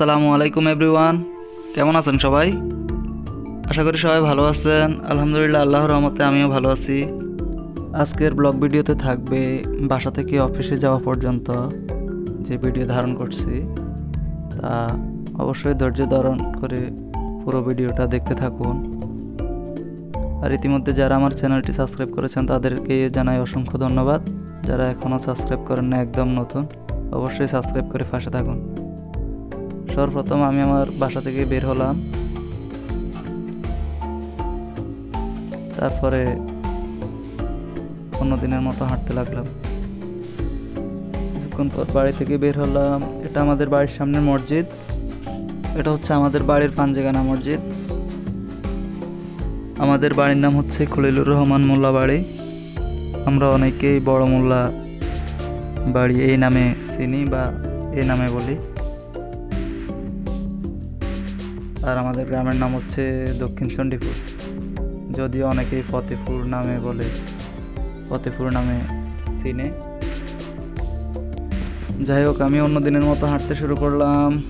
আসসালামু আলাইকুম এভরিওয়ান কেমন আছেন সবাই? আশা করি সবাই ভালো আছেন। আলহামদুলিল্লাহ আল্লাহ রহমতে আমিও ভালো আছি। আজকের ব্লগ ভিডিওতে থাকবে বাসা থেকে অফিসে যাওয়া পর্যন্ত যে ভিডিও ধারণ করছি। তা অবশ্যই ধৈর্য ধারণ করে পুরো ভিডিওটা দেখতে থাকুন। আর ইতিমধ্যে যারা আমার চ্যানেলটি সাবস্ক্রাইব করেছেন, তাদেরকে জানাই অসংখ্য ধন্যবাদ। যারা এখনও সাবস্ক্রাইব করেন না একদম নতুন, অবশ্যই সাবস্ক্রাইব করে পাশে থাকুন। সর্বপ্রথম আমি আমার বাসা থেকে বের হলাম। তারপরে দিনের মতো হাঁটতে লাগলাম। কিছুক্ষণ পর বাড়ি থেকে বের হলাম। এটা আমাদের বাড়ির সামনের মসজিদ। এটা হচ্ছে আমাদের বাড়ির পাঞ্জেগানা মসজিদ। আমাদের বাড়ির নাম হচ্ছে খলিলুর রহমান মোল্লা বাড়ি। আমরা অনেকেই বড় মোল্লা বাড়ি এই নামে চিনি বা এই নামে বলি। আর আমাদের গ্রামের নাম হচ্ছে দক্ষিণ চণ্ডীপুর। যদিও অনেকেই ফতেপুর নামে বলে, ফতেপুর নামে চিনে। যাই হোক, আমি অন্য দিনের মতো হাঁটতে শুরু করলাম।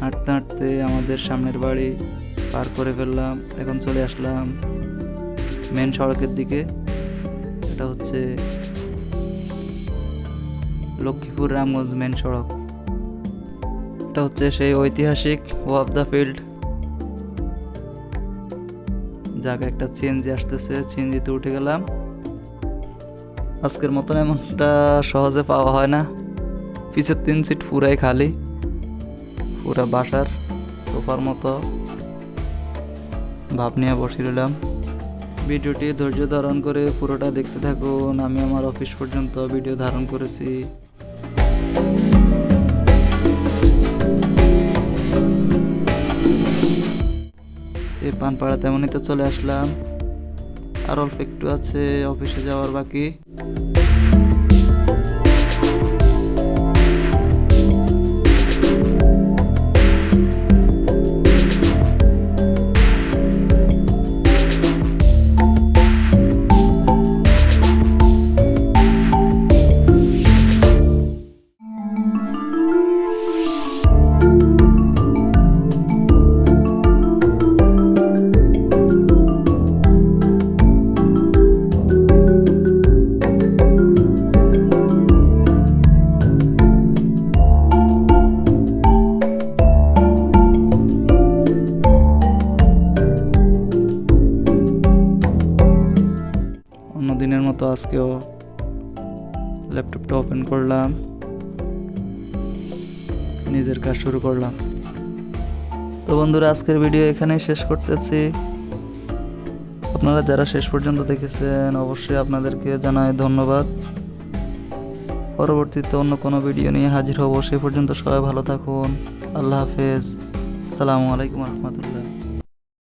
হাঁটতে হাঁটতে আমাদের সামনের বাড়ি পার করে ফেললাম। এখন চলে আসলাম মেন সড়কের দিকে। এটা হচ্ছে লক্ষ্মীপুর রামগঞ্জ মেন সড়ক। এটা হচ্ছে সেই ঐতিহাসিক ওয়াফ দ্য ফিল্ড যাকে, একটা চেঞ্জি আসতেছে চেঞ্জিতে উঠে গেলাম। আজকের মতন এমনটা সহজে পাওয়া হয় না। পিছের তিন সিট পুরাই খালি, পুরা বাসার সোফার মতো। ভাব নিয়ে বসে রইলাম। ভিডিওটি ধৈর্য ধারণ করে পুরোটা দেখতে থাকুন। আমি আমার অফিস পর্যন্ত ভিডিও ধারণ করেছি। এই পানপাড়া তেমনই তো চলে আসলাম। আর অল্প একটু আছে অফিসে যাওয়ার বাকি। আজকেও ল্যাপটপটা ওপেন করলাম। নিজের কাজ শুরু করলাম। তো বন্ধুরা, আজকের ভিডিও এখানেই শেষ করতেছি। আপনারা যারা শেষ পর্যন্ত দেখেছেন, অবশ্যই আপনাদেরকে জানাই ধন্যবাদ। পরবর্তীতে অন্য কোনো ভিডিও নিয়ে হাজির হব, সে পর্যন্ত সবাই ভালো থাকুন। আল্লাহ হাফেজ। আসসালামু আলাইকুম রহমতুল্লাহ।